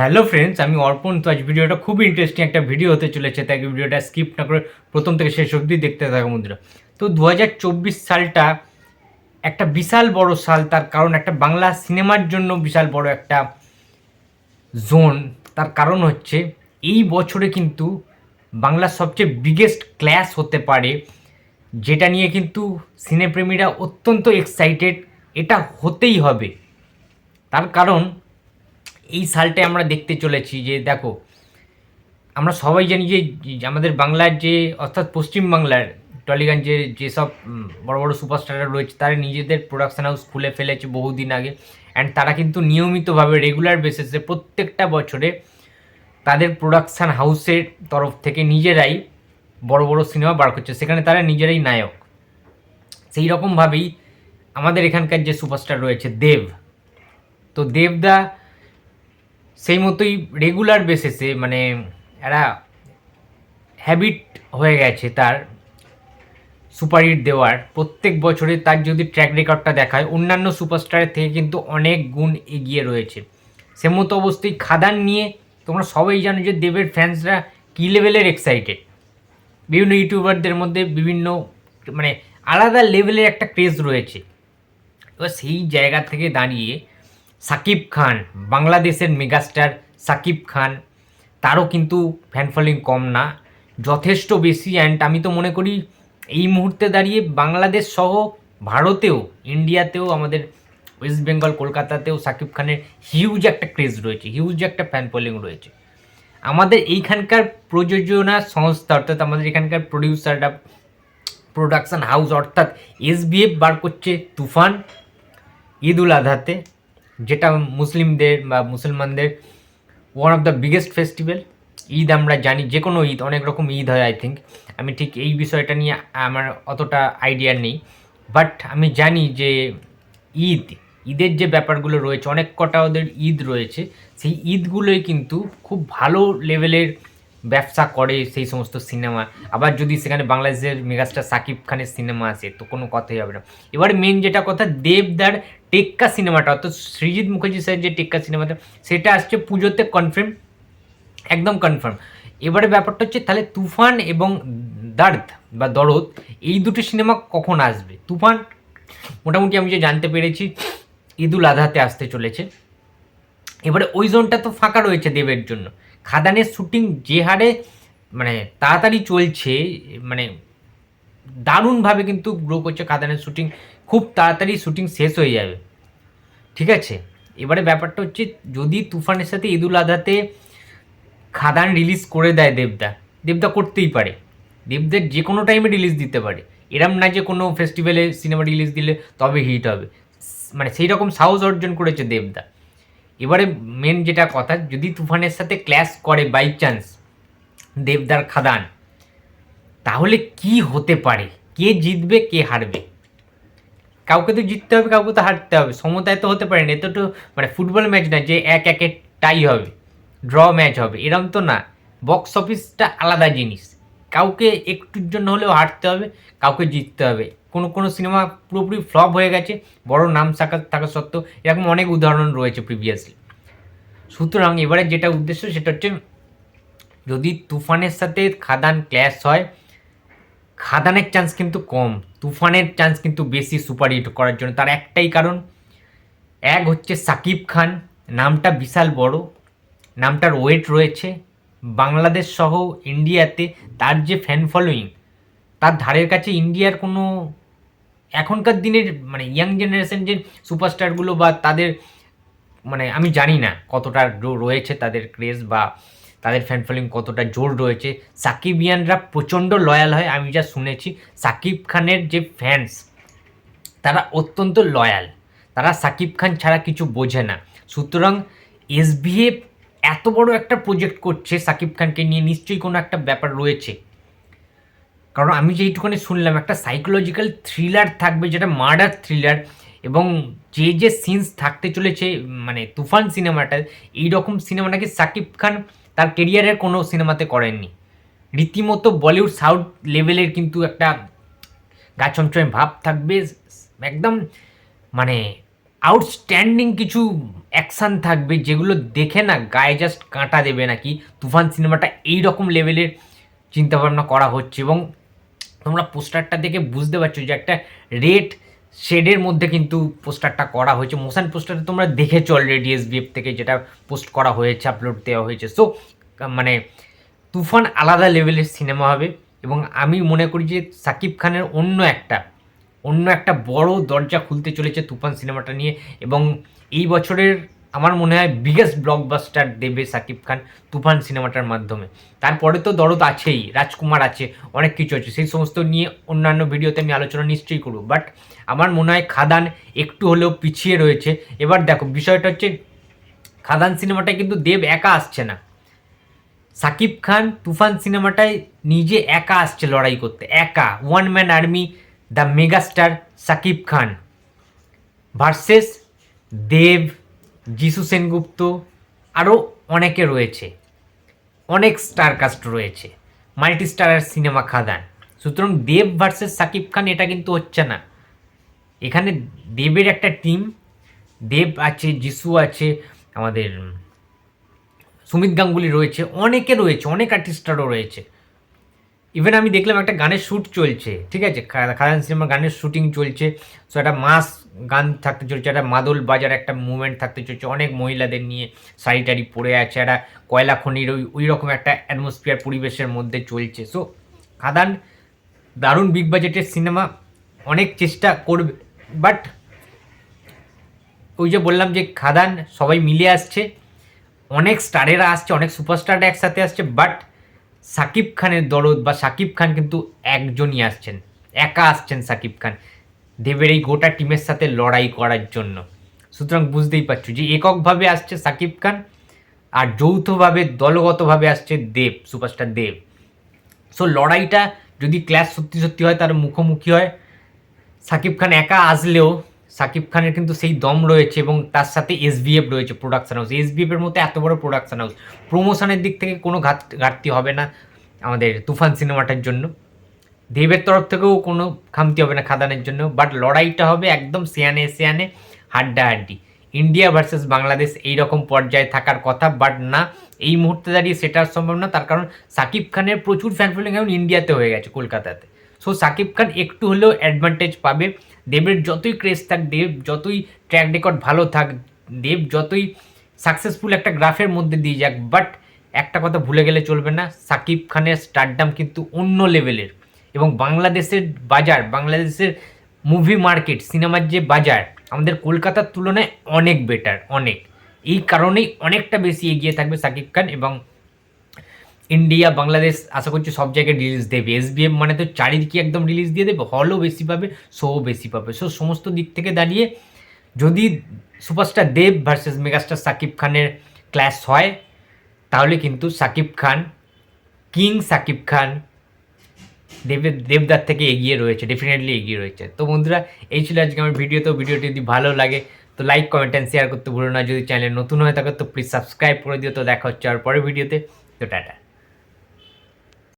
Hello friends, আমি অর্পণ। তো আজ ভিডিওটা খুব ইন্টারেস্টিং একটা ভিডিও হতে চলেছে, তাই ভিডিওটা স্কিপ না করে প্রথম থেকে শেষ অবধি দেখতে থাকা বন্ধুরা। তো দু হাজার চব্বিশ সালটা একটা বিশাল বড় সাল, তার কারণ একটা বাংলা সিনেমার জন্য বিশাল বড় একটা জোন তার কারণ হচ্ছে, এই বছরে কিন্তু বাংলার সবচেয়ে বিগেস্ট ক্ল্যাশ হতে পারে, যেটা নিয়ে কিন্তু সিনেপ্রেমীরা অত্যন্ত এক্সাইটেড এটা হতেই হবে। তার কারণ এই সালটায় আমরা দেখতে চলেছি যে দেখো, আমরা সবাই জানি যে আমাদের বাংলার যে, অর্থাৎ পশ্চিমবাংলার টলিগঞ্জের যেসব বড় বড় সুপারস্টাররা রয়েছে, তারা নিজেদের প্রোডাকশন হাউস খুলে ফেলেছে বহুদিন আগে। অ্যান্ড তারা কিন্তু নিয়মিতভাবে রেগুলার বেসিসে প্রত্যেকটা বছরে তাদের প্রোডাকশান হাউসের তরফ থেকে নিজেরাই বড় বড় সিনেমা বার করছে। সেখানে তারা নিজেরাই নায়ক। সেই রকমভাবেই আমাদের এখানকার যে সুপারস্টার রয়েছে দেব। তো দেবদা সেই মতোই রেগুলার বেসিসে মানে একটা হ্যাবিট হয়ে গেছে তার সুপারহিট দেওয়ার। প্রত্যেক বছরে তার যদি ট্র্যাক রেকর্ডটা দেখায়, অন্যান্য সুপারস্টারের থেকে কিন্তু অনেক গুণ এগিয়ে রয়েছে। সে মতো অবস্থায় খাদান নিয়ে তোমরা সবাই জানো যে দেবের ফ্যান্সরা কী লেভেলের এক্সাইটেড বিভিন্ন ইউটিউবারদের মধ্যে বিভিন্ন মানে আলাদা লেভেলের একটা ক্রেজ রয়েছে। এবার সেই জায়গা থেকে দাঁড়িয়ে সাকিব খান, বাংলাদেশের মেগাস্টার সাকিব খান, তারও কিন্তু ফ্যান ফলোয়িং কম না, যথেষ্ট বেশি। অ্যান্ড আমি তো মনে করি, এই মুহূর্তে দাঁড়িয়ে বাংলাদেশ সহ ভারতেও, ইন্ডিয়াতেও, আমাদের ওয়েস্ট বেঙ্গল, কলকাতাতেও সাকিব খানের হিউজ একটা ক্রেজ রয়েছে হিউজ একটা ফ্যান ফলোয়িং রয়েছে। আমাদের এইখানকার প্রযোজনা সংস্থা, অর্থাৎ আমাদের এখানকার প্রডিউসাররা প্রোডাকশন হাউস অর্থাৎ এসবিএফ বার করছে তুফান, ঈদ উল আধাতে। যেটা মুসলিমদের বা মুসলমানদের one of the biggest festival Eid আমরা জানি যে কোনো ঈদ, অনেক রকম ঈদ হয় আই থিঙ্ক আমি ঠিক এই বিষয়টা নিয়ে আমার অতটা আইডিয়া নেই। বাট আমি জানি যে ঈদ, ঈদের যে ব্যাপারগুলো রয়েছে, অনেক কটা ওদের ঈদ রয়েছে। সেই ঈদগুলোই কিন্তু খুব ভালো লেভেলের ব্যবসা করে সেই সমস্ত সিনেমা। আবার যদি সেখানে বাংলাদেশের মেগাস্টার সাকিব খানের সিনেমা আসে, তো কোনো কথাই হবে না। এবার মেন যেটা কথা, দেবদার টেক্কা সিনেমাটা, অর্থাৎ সৃজিৎ মুখার্জি স্যার যে টেক্কা সিনেমাটা, সেটা আসছে পুজোতে কনফার্ম একদম কনফার্ম এবারে ব্যাপারটা হচ্ছে, তাহলে তুফান এবং দার্দ বা দরদ, এই দুটো সিনেমা কখন আসবে? তুফান, মোটামুটি আমি যে জানতে পেরেছি, ঈদুল আধাতে আসতে চলেছে। এবারে ওই জোনটা তো ফাঁকা রয়েছে দেবের জন্য। খাদানের শুটিং যে হারে মানে তাড়াতাড়ি চলছে মানে দারুণভাবে কিন্তু গ্রো করছে খাদানের শুটিং, খুব তাড়াতাড়ি শুটিং শেষ হয়ে যাবে। ঠিক আছে? এবারে ব্যাপারটা হচ্ছে যদি তুফানের সাথে ঈদুল আধাতে খাদান রিলিজ করে দেয় দেবদা দেবদা করতেই পারে। দেবদের যে কোনো টাইমে রিলিজ দিতে পারে। এরম না যে কোনো ফেস্টিভ্যালে সিনেমা রিলিজ দিলে তবে হিট হবে। মানে সেই রকম সাহস অর্জন করেছে দেবদা। এবারে মেন যেটা কথা, যদি তুফানের সাথে ক্ল্যাশ করে বাই চান্স দেবদার খাদান, তাহলে কি হতে পারে? কে জিতবে, কে হারবে? কাউকে তো জিততে হবে, কাউকে তো হারতে হবে। সমতায় তো হতে পারে না। এত তো মানে ফুটবল ম্যাচ না যে এক একে টাই হবে ড্র ম্যাচ হবে। এরম তো না। বক্স অফিসটা আলাদা জিনিস। কাউকে একটুর জন্য হলেও হারতে হবে, কাউকে জিততে হবে। কোনো কোনো সিনেমা পুরোপুরি ফ্লপ হয়ে গেছে, বড় নাম থাকা থাকা সত্ত্বেও এরকম অনেক উদাহরণ রয়েছে প্রিভিয়াসলি সুতরাং এবারে যেটা উদ্দেশ্য সেটা হচ্ছে, যদি তুফানের সাথে খাদান ক্ল্যাশ হয়, খাদানের চান্স কিন্তু কম, তুফানের চান্স কিন্তু বেশি সুপারহিট করার জন্য। তার একটাই কারণ, এক হচ্ছে সাকিব খান, নামটা বিশাল বড়, নামটার ওয়েট রয়েছে বাংলাদেশ সহ ইন্ডিয়াতে তার যে ফ্যান ফলোয়িং তার ধারের কাছে ইন্ডিয়ার কোনো এখনকার দিনের মানে ইয়াং জেনারেশন যে সুপারস্টারগুলো বা তাদের মানে আমি জানি না কতটা রয়েছে তাদের ক্রেজ বা তাদের ফ্যান ফলোয়িং কতটা জোর রয়েছে। সাকিবিয়ানরা প্রচণ্ড লয়াল হয়, আমি যা শুনেছি। সাকিব খানের যে ফ্যান্স তারা অত্যন্ত লয়াল তারা সাকিব খান ছাড়া কিছু বোঝে না। সুতরাং এসবিএফ এত বড় একটা প্রজেক্ট করছে সাকিব খানকে নিয়ে, নিশ্চয়ই কোনো একটা ব্যাপার রয়েছে। কারণ আমি যেইটুখানি শুনলাম, একটা সাইকোলজিক্যাল থ্রিলার থাকবে, যেটা মার্ডার থ্রিলার এবং যে যে সিনস থাকতে চলেছে মানে তুফান সিনেমাটা এই রকম সিনেমা নাকি সাকিব খান তার কেরিয়ারের কোনো সিনেমাতে করেননি। রীতিমতো বলিউড সাউথ লেভেলের কিন্তু একটা গা ভাব থাকবে, একদম মানে আউটস্ট্যান্ডিং কিছু অ্যাকশান থাকবে যেগুলো দেখে না গায়ে জাস্ট কাঁটা দেবে নাকি? তুফান সিনেমাটা এই রকম লেভেলের চিন্তাভাবনা করা হচ্ছে এবং তোমরা পোস্টারটা দেখে বুঝতে পারছ যে একটা রেড শেডের মধ্যে কিন্তু পোস্টারটা করা হয়েছে। মোশন পোস্টারটা তোমরা দেখেছ অলরেডি এসবিএফ থেকে যেটা পোস্ট করা হয়েছে আপলোড দেওয়া হয়েছে। সো মানে তুফান আলাদা লেভেলের সিনেমা হবে এবং আমি মনে করি যে সাকিব খানের অন্য একটা অন্য একটা বড় দরজা খুলতে চলেছে তুফান সিনেমাটা নিয়ে এবং এই বছরের আমার মনে হয় বিগেস্ট ব্লকবাস্টার দেবে সাকিব খান তুফান সিনেমাটার মাধ্যমে। তারপরে তো দরদ আছেই, রাজকুমার আছে, অনেক কিছু আছে। সেই সমস্ত নিয়ে অন্যান্য ভিডিওতে আমি আলোচনা নিশ্চয়ই করব। বাট আমার মনে হয় খাদান একটু হলেও পিছিয়ে রয়েছে। এবার দেখো, বিষয়টা হচ্ছে খাদান সিনেমাটায় কিন্তু দেব একা আসছে না। সাকিব খান তুফান সিনেমাটায় নিজে একা আসছে লড়াই করতে, একা। One man army the megastar Shakib Khan versus Dev, Jisshu Sengupta আরও অনেকে রয়েছে। অনেক স্টার কাস্ট রয়েছে। Multi starrer cinema Khadaan. সুতরাং দেব ভার্সেস সাকিব খান এটা কিন্তু হচ্ছে না। এখানে দেবের একটা টিম দেব আছে, যিশু আছে, আমাদের সুমিত গাঙ্গুলি রয়েছে, অনেকে রয়েছে, অনেক আর্টিস্টারও রয়েছে। ইভেন আমি দেখলাম একটা গানের শ্যুট চলছে, ঠিক আছে? খাদান সিনেমার গানের শ্যুটিং চলছে। সো একটা মাস গান থাকতে চলছে, একটা মাদল বাজার একটা মুভমেন্ট থাকতে চলছে। অনেক মহিলাদের নিয়ে শাড়ি টাড়ি পরে আছে, একটা কয়লা খনির ওই ওই রকম একটা অ্যাটমসফিয়ার পরিবেশের মধ্যে চলছে। সো খাদান দারুণ বিগ বাজেটের সিনেমা অনেক চেষ্টা করবে। বাট ওই যে বললাম যে খাদান সবাই মিলে আসছে, অনেক স্টারেরা আসছে, অনেক সুপারস্টাররা একসাথে আসছে বাট সাকিব খানের দরদ বা সাকিব খান কিন্তু একজনই আসছেন, একা আসছেন সাকিব খান। দেবের এই গোটা টিমের সাথে লড়াই করার জন্য। সুতরাং বুঝতেই পারছ যে এককভাবে আসছে সাকিব খান আর যৌথভাবে, দলগতভাবে আসছে দেব, সুপারস্টার দেব। সো লড়াইটা যদি ক্লাস সত্যি সত্যি হয়, তার মুখোমুখি হয়। সাকিব খান একা আসলেও সাকিব খানের কিন্তু সেই দম রয়েছে এবং তার সাথে এসবিএফ রয়েছে প্রোডাকশন হাউস এসবিএফ এর মতো এত বড় প্রোডাকশন হাউস প্রমোশনের দিক থেকে কোনো ঘাট- ঘাটতি হবে না আমাদের তুফান সিনেমাটার জন্য। দেবের তরফ থেকেও কোনো খামতি হবে না খাদানের জন্য। বাট লড়াইটা হবে একদম সেয়ানে সেয়ানে হাড্ডা হাড্ডি ইন্ডিয়া ভার্সেস বাংলাদেশ এই রকম পর্যায়ে থাকার কথা। বাট না, এই মুহূর্তে দাঁড়িয়ে সেটা সম্ভব না তার কারণ সাকিব খানের প্রচুর ফ্যান ফলোয়িং এখন ইন্ডিয়াতে হয়ে গেছে, কলকাতাতে। সো সাকিব খান একটু হলেও অ্যাডভান্টেজ পাবে। দেবের যতই ক্রেজ থাক, দেব যতই ট্র্যাক রেকর্ড ভালো থাক, দেব যতই সাকসেসফুল একটা গ্রাফের মধ্যে দিয়ে যাক বাট একটা কথা ভুলে গেলে চলবে না, সাকিব খানের স্টারডাম কিন্তু অন্য লেভেলের এবং বাংলাদেশের বাজার, বাংলাদেশের মুভি মার্কেট সিনেমার যে বাজার, আমাদের কলকাতার তুলনায় অনেক বেটার অনেক। এই কারণেই অনেকটা বেশি এগিয়ে থাকবে সাকিব খান এবং ইন্ডিয়া বাংলাদেশ আশা করছি সব জায়গায় রিলিজ দেবে। এসবিএম মানে তো চারিদিকে একদম রিলিজ দিয়ে দেবে হলও বেশি পাবে শোও বেশি পাবে। সো সমস্ত দিক থেকে দাঁড়িয়ে যদি superstar Dev versus megastar Shakib খানের ক্লাস হয়, তাহলে কিন্তু সাকিব খান কিং সাকিব খান দেবের দেবদার থেকে এগিয়ে রয়েছে ডেফিনেটলি এগিয়ে রয়েছে। তো বন্ধুরা, এই ছিল আজকে আমার ভিডিও তো ভিডিওটি যদি ভালো লাগে, তো লাইক কমেন্ট অ্যান্ড শেয়ার করতে ভুলো না। যদি চ্যানেল নতুন হয়ে থাকে, তো প্লিজ সাবস্ক্রাইব করে দিও। তো দেখা হচ্ছে আর পরের ভিডিওতে তো টাটা।